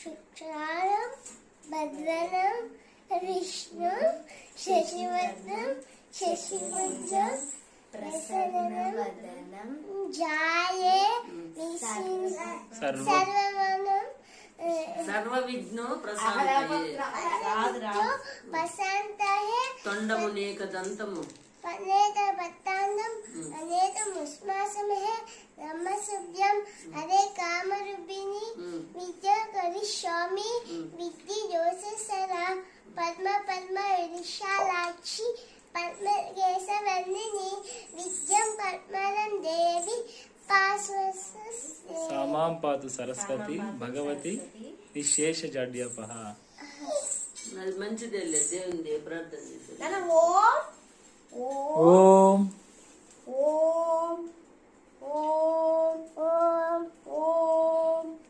శుక్రారం భద్రనం విష్ణు శశివర్ణం శశిభుజం ప్రసన్నవదనం జాయే సర్వ సర్వమనం సర్వ విఘ్నో ప్రశాంతయే. వసంతహే తొండమునేక దంతము అనేక భక్తాండం అనేక బ్రహ్మశుభ్యం హరే కామరూపిణి విద్య దోషసర పద్మ పద్మ విశాలాక్షి పద్మ కేశవర్ణిని విద్యం పద్మలం దేవి సమాం పాతు సరస్వతి భగవతి నిశేష జడ్యపహ. అది మంచిదే దేవుని ప్రార్థన ఓం.